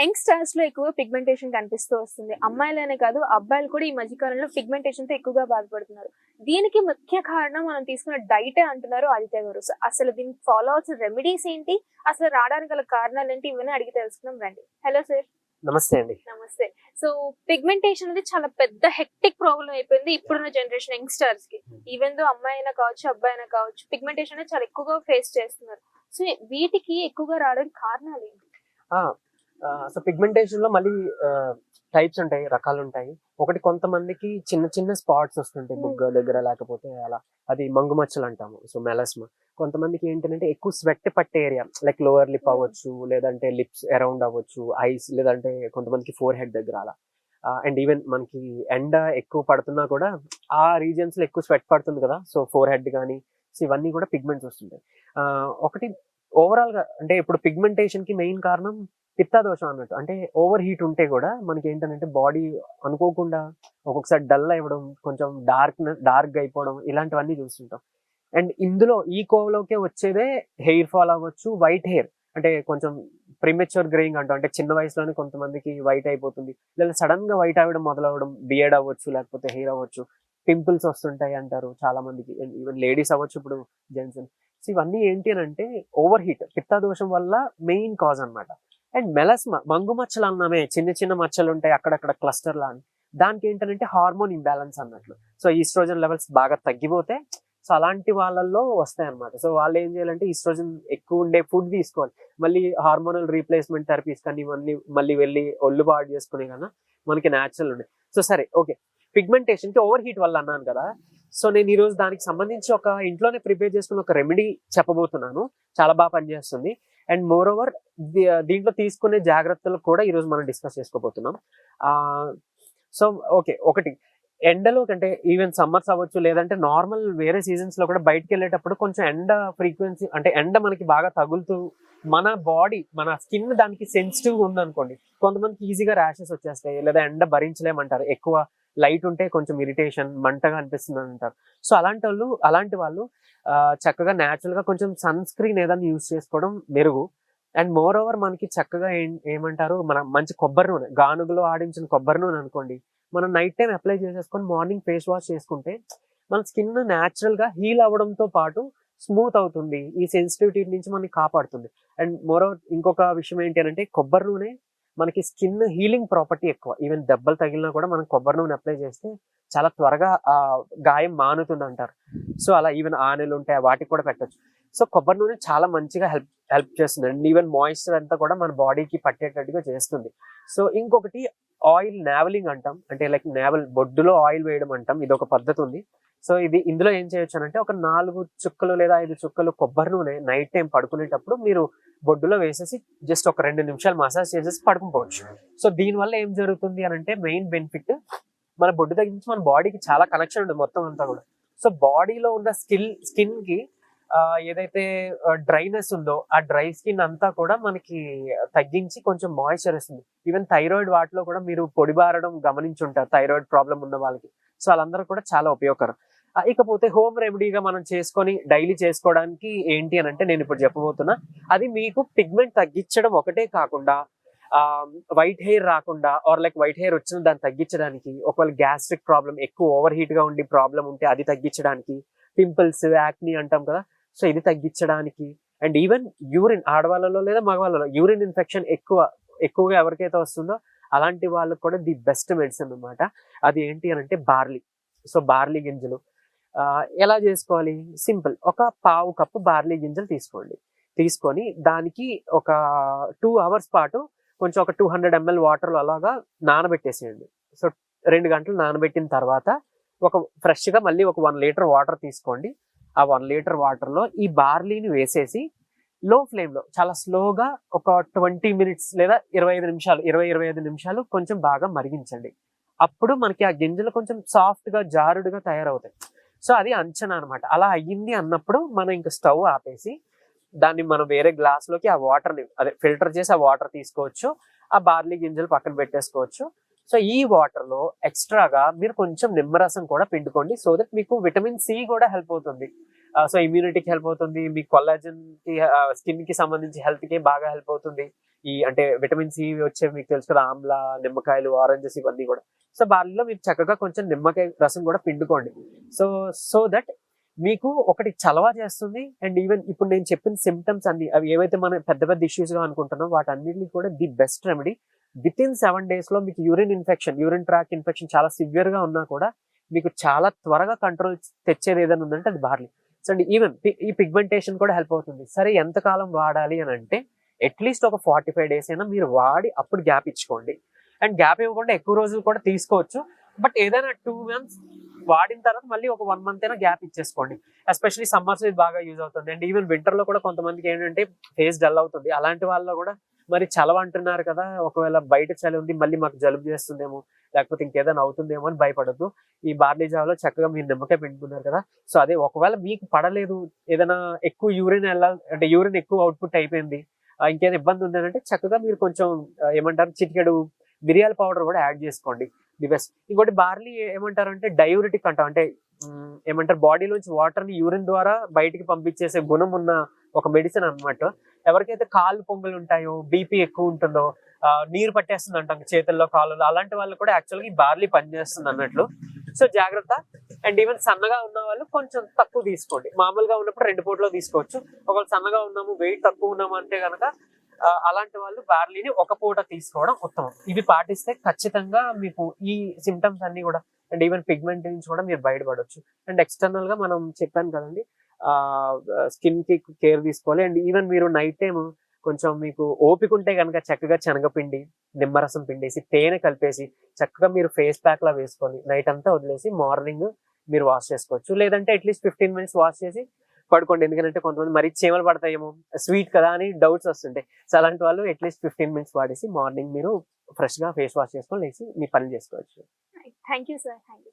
యంగ్స్టర్స్లో ఎక్కువ పిగ్మెంటేషన్ కనిపిస్తూ వస్తుంది. అమ్మాయిలనే కాదు అబ్బాయిలు కూడా ఈ మధ్యకాలంలో పిగ్మెంటేషన్తో ఎక్కువగా బాధపడుతున్నారు. దీనికి ముఖ్య కారణం మనం తీసుకున్న డైటే అంటున్నారు ఆదిత్య గారు. అసలు దీనికి ఫాలో అవ్వాల్సిన రెమెడీస్ ఏంటి? అసలు రావడానికి గల కారణాలు ఏంటి? ఇవన్నీ అడిగి తెలుసుకుందాం రండి. హలో సార్ నమస్తే అండి. నమస్తే. సో పిగ్మెంటేషన్ అనేది చాలా పెద్ద హెక్టిక్ ప్రాబ్లం అయిపోయింది ఇప్పుడున్న జనరేషన్ యంగ్స్టర్స్కి. ఈవెన్ దో అమ్మాయి అయినా కావచ్చు అబ్బాయి అయినా కావచ్చు పిగ్మెంటేషన్ అనేది చాలా ఎక్కువగా ఫేస్ చేస్తున్నారు. సో వీటికి ఎక్కువగా రావడానికి కారణాలు ఏంటి? సో పిగ్మెంటేషన్లో మళ్ళీ టైప్స్ ఉంటాయి రకాలు ఉంటాయి. ఒకటి కొంతమందికి చిన్న చిన్న స్పాట్స్ వస్తుంటాయి Hmm. బుగ్గ దగ్గర లేకపోతే అలా. అది మంగు మచ్చలు అంటాము సో మెలస్మా కొంతమందికి ఏంటంటే ఎక్కువ స్వెట్ పట్టే ఏరియా లైక్ లోవర్ లిప్. అవ్వచ్చు లేదంటే లిప్స్ అరౌండ్ అవ్వచ్చు ఐస్ లేదంటే కొంతమందికి ఫోర్ హెడ్ దగ్గర అలా. అండ్ ఈవెన్ మనకి ఎండ ఎక్కువ పడుతున్నా కూడా ఆ రీజన్స్లో ఎక్కువ స్వెట్ పడుతుంది కదా సో ఫోర్ హెడ్ కానీ సో ఇవన్నీ కూడా పిగ్మెంట్స్ వస్తుంటాయి. ఒకటి ఓవరాల్గా అంటే ఇప్పుడు పిగ్మెంటేషన్కి మెయిన్ కారణం పిత్తాదోషం అన్నట్టు. అంటే ఓవర్ హీట్ ఉంటే కూడా మనకి ఏంటంటే బాడీ అనుకోకుండా ఒక్కొక్కసారి డల్ అవ్వడం కొంచెం డార్క్ డార్క్ అయిపోవడం ఇలాంటివన్నీ చూస్తుంటాం. అండ్ ఇందులో ఈ కోవలోకే వచ్చేదే హెయిర్ ఫాల్ అవ్వచ్చు వైట్ హెయిర్ అంటే కొంచెం ప్రిమెచ్యూర్ గ్రేయింగ్ అంటాం. అంటే చిన్న వయసులోనే కొంతమందికి వైట్ అయిపోతుంది. లేదా సడన్గా వైట్ అవ్వడం మొదలవడం బియర్డ్ అవ్వచ్చు లేకపోతే హెయిర్ అవ్వచ్చు పింపుల్స్ వస్తుంటాయి అంటారు చాలా మందికి ఈవెన్ లేడీస్ అవ్వచ్చు ఇప్పుడు జెంట్స్ సో ఇవన్నీ ఏంటి అని అంటే ఓవర్ హీట్ పిత్తాదోషం వల్ల మెయిన్ కాజ్ అనమాట అండ్ మెలస్మా మంగు మచ్చలు అన్నామే చిన్న చిన్న మచ్చలు ఉంటాయి అక్కడక్కడ క్లస్టర్ లా అని. దానికి ఏంటంటే హార్మోన్ ఇంబ్యాలెన్స్ అన్నట్లు. సో ఈస్ట్రోజన్ లెవెల్స్ బాగా తగ్గిపోతే సో అలాంటి వాళ్ళల్లో వస్తాయి అనమాట సో వాళ్ళు ఏం చేయాలంటే ఈస్ట్రోజన్ ఎక్కువ ఉండే ఫుడ్ తీసుకోవాలి. మళ్ళీ హార్మోనల్ రీప్లేస్మెంట్ థెరపీస్ కానీ మళ్ళీ మళ్ళీ వెళ్ళి ఒళ్ళు పాడు చేసుకునే కన్నా మనకి న్యాచురల్ ఉండే. సో సరే ఓకే. పిగ్మెంటేషన్కి ఓవర్ హీట్ వల్ల అన్నాను కదా సో నేను ఈరోజు దానికి సంబంధించి ఒక ఇంట్లోనే ప్రిపేర్ చేసుకున్న ఒక రెమెడీ చెప్పబోతున్నాను. చాలా బాగా పనిచేస్తుంది. అండ్ మోర్ ఓవర్ దీంట్లో తీసుకునే జాగ్రత్తలు కూడా ఈరోజు మనం డిస్కస్ చేసుకోబోతున్నాం. సో ఓకే ఒకటి. ఎండలో కంటే ఈవెన్ సమ్మర్స్ అవ్వచ్చు లేదంటే నార్మల్ వేరే సీజన్స్లో కూడా బయటకు వెళ్ళేటప్పుడు కొంచెం ఎండ ఫ్రీక్వెన్సీ అంటే ఎండ మనకి బాగా తగులుతూ మన బాడీ మన స్కిన్ దానికి సెన్సిటివ్ ఉందనుకోండి కొంతమందికి ఈజీగా ర్యాషెస్ వచ్చేస్తాయి లేదా ఎండ భరించలేమంటారు ఎక్కువ లైట్ ఉంటే కొంచెం ఇరిటేషన్ మంటగా అనిపిస్తుంది అంటారు. సో అలాంటి వాళ్ళు అలాంటి వాళ్ళు చక్కగా న్యాచురల్గా కొంచెం సన్ స్క్రీన్ ఏదైనా యూస్ చేసుకోవడం మెరుగు. అండ్ మోర్ ఓవర్ మనకి చక్కగా ఏం ఏమంటారు మన మంచి కొబ్బరి నూనె గానుగలో ఆడించిన కొబ్బరి నూనె అనుకోండి మనం నైట్ టైం అప్లై చేసేసుకొని మార్నింగ్ ఫేస్ వాష్ చేసుకుంటే మన స్కిన్ న్యాచురల్గా హీల్ అవ్వడంతో పాటు స్మూత్ అవుతుంది ఈ సెన్సిటివిటీ నుంచి మనకి కాపాడుతుంది. అండ్ మోర్ ఓవర్ ఇంకొక విషయం ఏంటి అంటే కొబ్బరి నూనె మనకి స్కిన్ హీలింగ్ ప్రాపర్టీ ఎక్కువ. ఈవెన్ దెబ్బలు తగిలినా కూడా మనం కొబ్బరి నూనె అప్లై చేస్తే చాలా త్వరగా ఆ గాయం మానుతుంది అంటారు సో అలా ఈవెన్ ఆనెలు ఉంటాయి వాటికి కూడా పెట్టొచ్చు. సో కొబ్బరి నూనె చాలా మంచిగా హెల్ప్ హెల్ప్ చేస్తుంది. అండ్ ఈవెన్ మాయిశ్చర్ అంతా కూడా మన బాడీకి పట్టేటట్టుగా చేస్తుంది. సో ఇంకొకటి ఆయిల్ నావలింగ్ అంటాం. అంటే లైక్ నావల్ బొడ్డులో ఆయిల్ వేయడం అంటాం. ఇది ఒక పద్ధతి ఉంది. సో ఇది ఇందులో ఏం చేయొచ్చు అంటే ఒక నాలుగు చుక్కలు లేదా ఐదు చుక్కలు కొబ్బరి నూనె నైట్ టైం పడుకునేటప్పుడు మీరు బొడ్డులో వేసేసి జస్ట్ ఒక రెండు నిమిషాలు మసాజ్ చేసేసి పడుకుపోవచ్చు సో దీనివల్ల ఏం జరుగుతుంది అని అంటే మెయిన్ బెనిఫిట్ మన బొడ్డు దగ్గర నుంచి మన బాడీకి చాలా కనెక్షన్ ఉంటుంది మొత్తం అంతా కూడా. సో బాడీలో ఉన్న స్కిల్ స్కిన్కి ఏదైతే డ్రైనెస్ ఉందో ఆ డ్రై స్కిన్ అంతా కూడా మనకి తగ్గించి కొంచెం మాయిశ్చర్ ఇస్తుంది. ఈవెన్ థైరాయిడ్ వాటిలో కూడా మీరు పొడిబారడం గమనించుంటారు. థైరాయిడ్ ప్రాబ్లం ఉన్న వాళ్ళకి. సో వాళ్ళందరూ కూడా చాలా ఉపయోగకరం. ఇకపోతే హోమ్ రెమెడీగా మనం చేసుకొని డైలీ చేసుకోవడానికి ఏంటి అని అంటే నేను ఇప్పుడు చెప్పబోతున్నా. అది మీకు పిగ్మెంట్ తగ్గించడం ఒకటే కాకుండా వైట్ హెయిర్ రాకుండా ఆర్ లైక్ వైట్ హెయిర్ వచ్చిన దాన్ని తగ్గించడానికి ఒకవేళ గ్యాస్ట్రిక్ ప్రాబ్లం ఎక్కువ ఓవర్ హీట్గా ఉండి ప్రాబ్లం ఉంటే అది తగ్గించడానికి పింపుల్స్ యాక్ని అంటాం కదా సో ఇది తగ్గించడానికి. అండ్ ఈవెన్ యూరిన్ ఆడవాళ్ళలో లేదా మగవాళ్ళలో యూరిన్ ఇన్ఫెక్షన్ ఎక్కువ ఎక్కువగా ఎవరికైతే వస్తుందో అలాంటి వాళ్ళకి కూడా ది బెస్ట్ మెడిసిన్ అన్నమాట. అది ఏంటి అని అంటే బార్లీ. సో బార్లీ గింజలు. ఎలా చేసుకోవాలి? సింపుల్. ఒక పావు కప్పు బార్లీ గింజలు తీసుకోండి. తీసుకొని దానికి ఒక టూ అవర్స్ పాటు కొంచెం ఒక టూ హండ్రెడ్ ఎంఎల్ వాటర్ అలాగా నానబెట్టేసేయండి. సో రెండు గంటలు నానబెట్టిన తర్వాత ఒక ఫ్రెష్గా మళ్ళీ ఒక వన్ లీటర్ వాటర్ తీసుకోండి. ఆ వన్ లీటర్ వాటర్లో ఈ బార్లీని వేసేసి లో ఫ్లేమ్లో చాలా స్లోగా ఒక ట్వంటీ మినిట్స్ లేదా ఇరవై ఐదు నిమిషాలు ఇరవై ఇరవై ఐదు నిమిషాలు కొంచెం బాగా మరిగించండి. అప్పుడు మనకి ఆ గింజలు కొంచెం సాఫ్ట్గా జారుడుగా తయారవుతాయి. సో అది అంచనా అనమాట అలా అయ్యింది అన్నప్పుడు మనం ఇంకా స్టవ్ ఆపేసి దాన్ని మనం వేరే గ్లాస్లోకి ఆ వాటర్ని అదే ఫిల్టర్ చేసి ఆ వాటర్ తీసుకోవచ్చు ఆ బార్లీ గింజలు పక్కన పెట్టేసుకోవచ్చు. సో ఈ వాటర్లో ఎక్స్ట్రాగా మీరు కొంచెం నిమ్మరసం కూడా పిండుకోండి. సో దట్ మీకు విటమిన్ సి కూడా హెల్ప్ అవుతుంది. సో ఇమ్యూనిటీకి హెల్ప్ అవుతుంది. మీ కొల్లాజన్కి కి uh, స్కిన్కి సంబంధించి హెల్త్కి బాగా హెల్ప్ అవుతుంది. ఈ అంటే విటమిన్ సి వచ్చే మీకు తెలుసు కదా ఆమ్ల నిమ్మకాయలు ఆరెంజెస్ ఇవన్నీ కూడా. సో బార్లీలో మీరు చక్కగా కొంచెం నిమ్మకాయ రసం కూడా పిండుకోండి. సో సో దట్ మీకు ఒకటి చలవ చేస్తుంది. అండ్ ఈవెన్ ఇప్పుడు నేను చెప్పిన సిమ్టమ్స్ అన్ని అవి ఏవైతే మనం పెద్ద పెద్ద ఇష్యూస్గా అనుకుంటున్నాం వాటన్నిటిని కూడా the best remedy within seven డేస్లో మీకు urine infection urine tract infection చాలా సివియర్గా ఉన్నా కూడా మీకు చాలా త్వరగా కంట్రోల్ తెచ్చేది ఏదైనా ఉందంటే అది బార్లీ. సో అండ్ ఈవెన్ ఈ పిగ్మెంటేషన్ కూడా హెల్ప్ అవుతుంది. సరే ఎంతకాలం వాడాలి అని అంటే అట్లీస్ట్ ఒక ఫార్టీ ఫైవ్ డేస్ అయినా మీరు వాడి అప్పుడు గ్యాప్ ఇచ్చుకోండి. అండ్ గ్యాప్ ఇవ్వకుండా ఎక్కువ రోజులు కూడా తీసుకోవచ్చు. బట్ ఏదైనా టూ మంత్స్ వాడిన తర్వాత మళ్ళీ ఒక వన్ మంత్ అయినా గ్యాప్ ఇచ్చేసుకోండి. ఎస్పెషల్లీ సమ్మర్స్ ఇది బాగా యూజ్ అవుతుంది. అండ్ ఈవెన్ వింటర్లో కూడా కొంతమందికి ఏంటంటే ఫేస్ డల్ అవుతుంది. అలాంటి వాళ్ళలో కూడా మరి చలవ అంటున్నారు కదా ఒకవేళ బయట చలి ఉంది మళ్ళీ మాకు జలుబు చేస్తుందేమో లేకపోతే ఇంకేదైనా అవుతుందేమో అని భయపడద్దు. ఈ బార్లీ జావలో చక్కగా మీరు నిమ్మకాయ పిండుకున్నారు కదా సో అదే ఒకవేళ మీకు పడలేదు ఏదైనా ఎక్కువ యూరిన్ వెళ్ళాలి అంటే యూరిన్ ఎక్కువ అవుట్పుట్ అయిపోయింది ఇంకేదైనా ఇబ్బంది ఉందనంటే చక్కగా మీరు కొంచెం ఏమంటారు చిటికెడు మిరియాల పౌడర్ కూడా యాడ్ చేసుకోండి. The best. ఇంకోటి బార్లీ ఏమంటారు అంటే డయూరిటిక్ అంటాం అంటే ఏమంటారు బాడీలోంచి వాటర్ని యూరిన్ ద్వారా బయటికి పంపించేసే గుణం ఉన్న ఒక మెడిసిన్ అన్నమాట. ఎవరికైతే కాళ్ళు పొంగులు ఉంటాయో బీపీ ఎక్కువ ఉంటుందో నీరు పట్టేస్తుంది అంటాం చేతుల్లో కాళ్ళు అలాంటి వాళ్ళు కూడా యాక్చువల్గా ఈ బార్లీ పనిచేస్తుంది అన్నట్లు. సో జాగ్రత్త. అండ్ ఈవెన్ సన్నగా ఉన్న వాళ్ళు కొంచెం తక్కువ తీసుకోండి. మామూలుగా ఉన్నప్పుడు రెండు పూటలో తీసుకోవచ్చు. ఒకవేళ సన్నగా ఉన్నాము వెయిట్ తక్కువ ఉన్నాము అంటే కనుక అలాంటి వాళ్ళు బార్లీని ఒక పూట తీసుకోవడం ఉత్తమం. ఇవి పాటిస్తే ఖచ్చితంగా మీకు ఈ సిమ్టమ్స్ అన్ని కూడా అండ్ ఈవెన్ పిగ్మెంట్ నుంచి కూడా మీరు బయటపడవచ్చు అండ్ ఎక్స్టర్నల్గా మనం చెప్పాను కదండి స్కిన్కి కేర్ తీసుకోవాలి. అండ్ ఈవెన్ మీరు నైట్ టైం కొంచెం మీకు ఓపిక ఉంటే కనుక చక్కగా శనగపిండి నిమ్మరసం పిండేసి తేనె కలిపేసి చక్కగా మీరు ఫేస్ ప్యాక్ లా వేసుకొని నైట్ అంతా వదిలేసి మార్నింగ్ మీరు వాష్ చేసుకోవచ్చు. లేదంటే అట్లీస్ట్ ఫిఫ్టీన్ మినిట్స్ వాష్ చేసి పడుకోండి. ఎందుకంటే కొంతమంది మరీ చీమలు పడతాయేమో స్వీట్ కదా అని డౌట్స్ వస్తుంటాయి. సో అలాంటి వాళ్ళు అట్లీస్ట్ ఫిఫ్టీన్ మినిట్స్ వాడేసి మార్నింగ్ మీరు ఫ్రెష్గా ఫేస్ వాష్ చేసుకొని లేచి మీ పని చేసుకోవచ్చు. Thank you sir thank you